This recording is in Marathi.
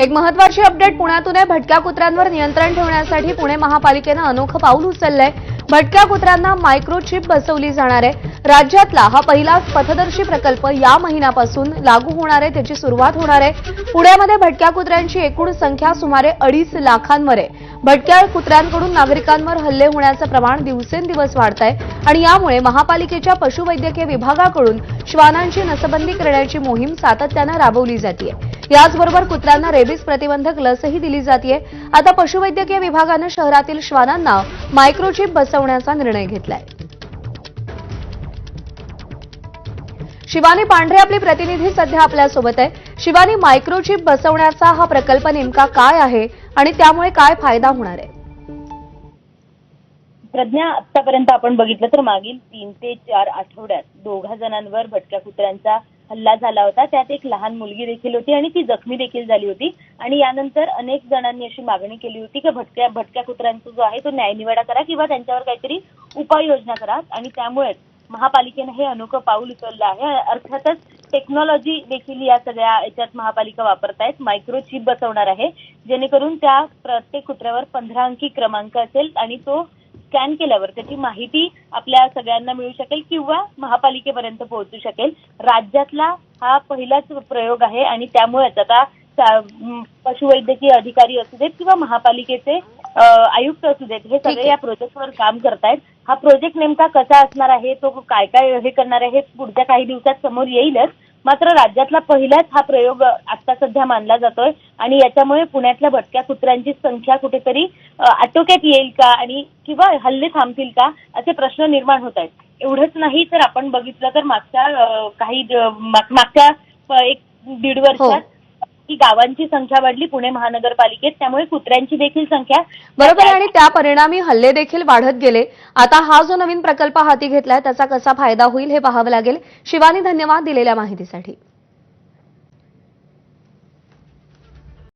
एक महत्वाची अपडेट पुण्यातून आहे भटक्या कुत्र्यांवर नियंत्रण ठेवण्यासाठी पुणे महापालिकेनं अनोखं पाऊल उचललंय. भटक्या कुत्र्यांना मायक्रोचिप बसवली जाणार आहे. राज्यातला हा पहिलाच पथदर्शी प्रकल्प या महिन्यापासून लागू होणार आहे त्याची सुरुवात होणार आहे. पुण्यामध्ये भटक्या कुत्र्यांची एकूण संख्या सुमारे अडीच लाखांवर आहे. भटक्या कुत्र्यांकडून नागरिकांवर हल्ले होण्याचं प्रमाण दिवसेंदिवस वाढत आहे आणि यामुळे महापालिकेच्या पशुवैद्यकीय विभागाकडून श्वानांची नसबंदी करण्याची मोहीम सातत्यानं राबवली जाते याचबरोबर कुत्र्यांना रेबीज प्रतिबंधक लसही दिली जाते आता पशुवैद्यकीय विभागानं शहरातील श्वानांना मायक्रोचिप बसवण्याचा निर्णय घेतलाय. शिवानी पांढरे आपली प्रतिनिधी सध्या आपल्यासोबत आहे. शिवानी मायक्रोचिप बसवण्याचा हा प्रकल्प नेमका काय आहे आणि त्यामुळे काय फायदा होणार आहे? प्रज्ञा आतापर्यंत आपण बघितलं तर मागील तीन ते चार आठवड्यात दोघा जणांवर भटक्या कुत्र्यांचा हल्ला झाला होता. त्यात एक लहान मुलगी देखील होती आणि ती जखमी देखील झाली होती. आणि यानंतर अनेक जणांनी अशी मागणी केली होती की भटक्या भटक्या कुत्र्यांचा जो आहे तो न्यायनिवाडा करा किंवा त्यांच्यावर काहीतरी उपाययोजना करा. आणि त्यामुळेच महापालिकेने हे अनोखं पाऊल उचललं आहे. अर्थातच टेक्नॉलॉजी देखील या सगळ्या याच्यात महापालिका वापरतायत मायक्रोचिप बसवणार आहे. जेणेकरून त्या प्रत्येक कुत्र्यावर पंधरा अंकी क्रमांक असेल आणि तो स्कॅन केल्यावर त्याची माहिती आपल्या सगळ्यांना मिळू शकेल किंवा महापालिकेपर्यंत पोहोचू शकेल. राज्यातला हा पहिलाच प्रयोग आहे आणि त्यामुळेच आता पशुवैद्यकीय अधिकारी असू देत किंवा महापालिकेचे आयुक्त असू देत हे सगळे. या प्रोजेक्टवर काम करतायत. हा प्रोजेक्ट नेमका कसा असणार आहे तो काय काय हे करणार आहे हे पुढच्या काही दिवसात समोर येईलच. मात्र राज्यातला पहिलाच हा प्रयोग आता सध्या मानला जातोय. आणि याच्यामुळे पुण्यातल्या भटक्या कुत्र्यांची संख्या कुठेतरी आटोक्यात येईल का आणि किंवा हल्ले थांबतील का असे प्रश्न निर्माण होत आहेत. एवढंच नाही तर आपण बघितलं तर मागच्या काही मागच्या एक दीड वर्षात ही गावांची संख्या वाढली पुणे महानगरपालिकेत त्यामुळे कुत्र्यांची देखील संख्या बरोबर आहे आणि त्या परिणामी हल्ले देखील वाढत गेले. आता हा जो नवीन प्रकल्प हाती घेतलाय त्याचा कसा फायदा होईल हे पाहावं लागेल. शिवानी धन्यवाद दिलेल्या माहितीसाठी.